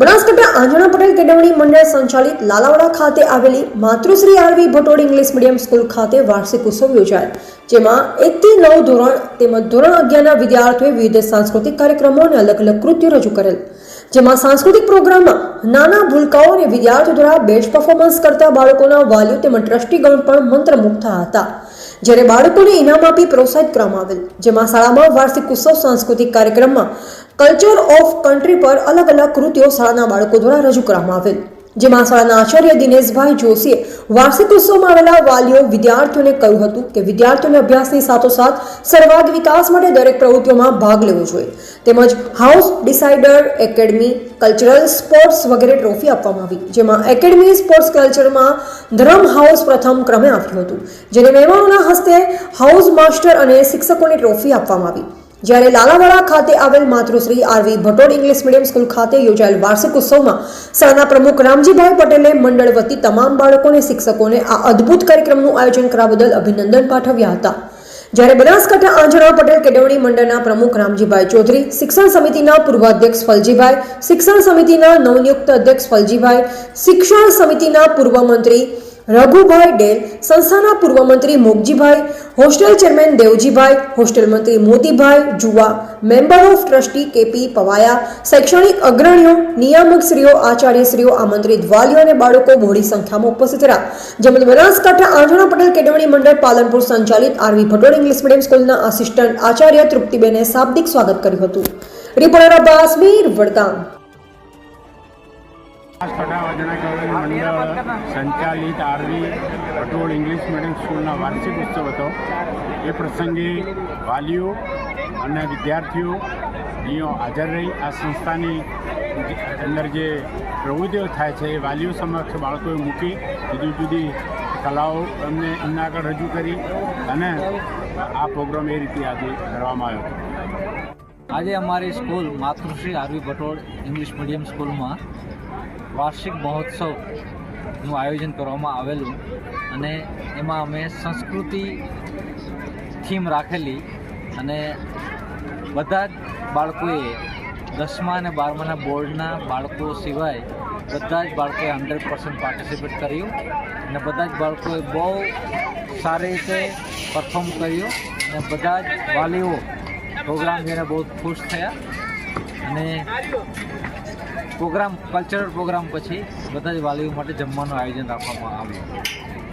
બનાસકાંઠા આંજણા પટેલ કેળવણી મંડળ સંચાલિત લાલાવાડા ખાતે આવેલી માતૃશ્રી R V Bhatod English medium school ખાતે વાર્ષિક ઉત્સવ યોજાયો. જેમાં એકથી નવ ધોરણ તેમજ ધોરણ અગિયારના વિદ્યાર્થીઓએ વિવિધ સાંસ્કૃતિક કાર્યક્રમો અને અલગ અલગ કૃત્યો રજૂ કરેલ. જેમાં સાંસ્કૃતિક પ્રોગ્રામમાં નાના ભૂલકાઓ અને વિદ્યાર્થીઓ દ્વારા બેસ્ટ પરફોર્મન્સ કરતા બાળકોના વાલીઓ તેમજ ટ્રસ્ટીગણ પણ મંત્રમુગ્ધ હતા. જ્યારે બાળકોને ઇનામ આપી પ્રોત્સાહિત કરવામાં આવેલ. જેમાં શાળામાં વાર્ષિક ઉત્સવ સાંસ્કૃતિક કાર્યક્રમમાં કલ્ચર ઓફ કન્ટ્રી પર અલગ અલગ કૃતિઓ શાળાના બાળકો દ્વારા રજૂ કરવામાં આવેલ. જેમાં શાળાના આચાર્ય દિનેશભાઈ જોશીએ વાર્ષિક ઉત્સવમાં આવેલા વાલીઓ વિદ્યાર્થીઓને કહ્યું હતું કે વિદ્યાર્થીઓને અભ્યાસની સાથોસાથ સર્વાંગ વિકાસ માટે દરેક પ્રવૃત્તિઓમાં ભાગ લેવો જોઈએ. તેમજ house decider academy, cultural sports વગેરે ટ્રોફી આપવામાં આવી, જેમાં એકેડમી સ્પોર્ટ્સ કલ્ચરમાં ધરમ હાઉસ પ્રથમ ક્રમે આવ્યું હતું. જેને મહેમાનોના હસ્તે હાઉસ માસ્ટર અને શિક્ષકોની ટ્રોફી આપવામાં આવી. જ્યારે લાલાવાડા ખાતે આવેલ માતૃશ્રી R V Bhatod English medium school ખાતે યોજાયેલ વાર્ષિક ઉત્સવમાં શાળાના પ્રમુખ રામજીભાઈ પટેલે મંડળ વતી તમામ બાળકોને, શિક્ષકોને આ અદ્ભુત કાર્યક્રમનું આયોજન કરવા બદલ અભિનંદન પાઠવ્યા હતા. જ્યારે બનાસકાંઠા આંજણા પટેલ કેળવણી મંડળના પ્રમુખ રામજીભાઈ ચૌધરી, શિક્ષણ સમિતિના પૂર્વાધ્યક્ષ ફલજીભાઈ, શિક્ષણ સમિતિના નવનિયુક્ત અધ્યક્ષ ફલજીભાઈ, શિક્ષણ સમિતિના પૂર્વ મંત્રી રઘુભાઈ ડેલ, સંસ્થાના પૂર્વ મંત્રી Mogjibhai, hostel chairman Devjibhai, hostel મંત્રી Motibhai Juva, member of trustee K P Pavaya, શૈક્ષણિક અગ્રણીઓ નિયામકશ્રીઓ આચાર્યશ્રીઓ, આમંત્રિત વાલીઓ અને બાળકો મોડી સંખ્યામાં ઉપસ્થિત રહ્યા. જેમાં બનાસકાંઠા આંજણા પટેલ કેળવણી મંડળ, પાલનપુર સંચાલિત R V Bhatod English medium સ્કૂલના આસિસ્ટન્ટ આચાર્ય તૃપ્તિબેને શાબ્દિક સ્વાગત કર્યું હતું. રિપોર્ટર અબ્બાસ મીર બનાસકાંઠા અજણા કેળવણી મંડળ સંચાલિત આરવી પટોળ ઇંગ્લિશ મીડિયમ સ્કૂલના વાર્ષિક ઉત્સવ હતો. એ પ્રસંગે વાલીઓ અને વિદ્યાર્થીઓ અહીંયા હાજર રહી. આ સંસ્થાની અંદર જે પ્રવૃત્તિઓ થાય છે એ વાલીઓ સમક્ષ બાળકોએ મૂકી જુદી જુદી કલાઓ એમને એમના આગળ રજૂ કરી અને આ પ્રોગ્રામ એ રીતે આજે કરવામાં આવ્યો. આજે અમારી school માતૃશ્રી R V Bhatol English medium સ્કૂલમાં વાર્ષિક મહોત્સવનું આયોજન કરવામાં આવેલું અને એમાં અમે સંસ્કૃતિ થીમ રાખેલી અને બધા જ બાળકોએ દસમા અને બારમાના બોર્ડના બાળકો સિવાય બધા જ બાળકોએ હંડ્રેડ પર્સન્ટ પાર્ટિસિપેટ કર્યું અને બધા જ બાળકોએ બહુ સારી રીતે પરફોર્મ કર્યું અને બધા જ વાલીઓ પ્રોગ્રામ જોઈને બહુ ખુશ થયા અને પ્રોગ્રામ કલ્ચરલ પ્રોગ્રામ પછી બધા જ વાલીઓ માટે જમવાનું આયોજન રાખવામાં આવ્યું.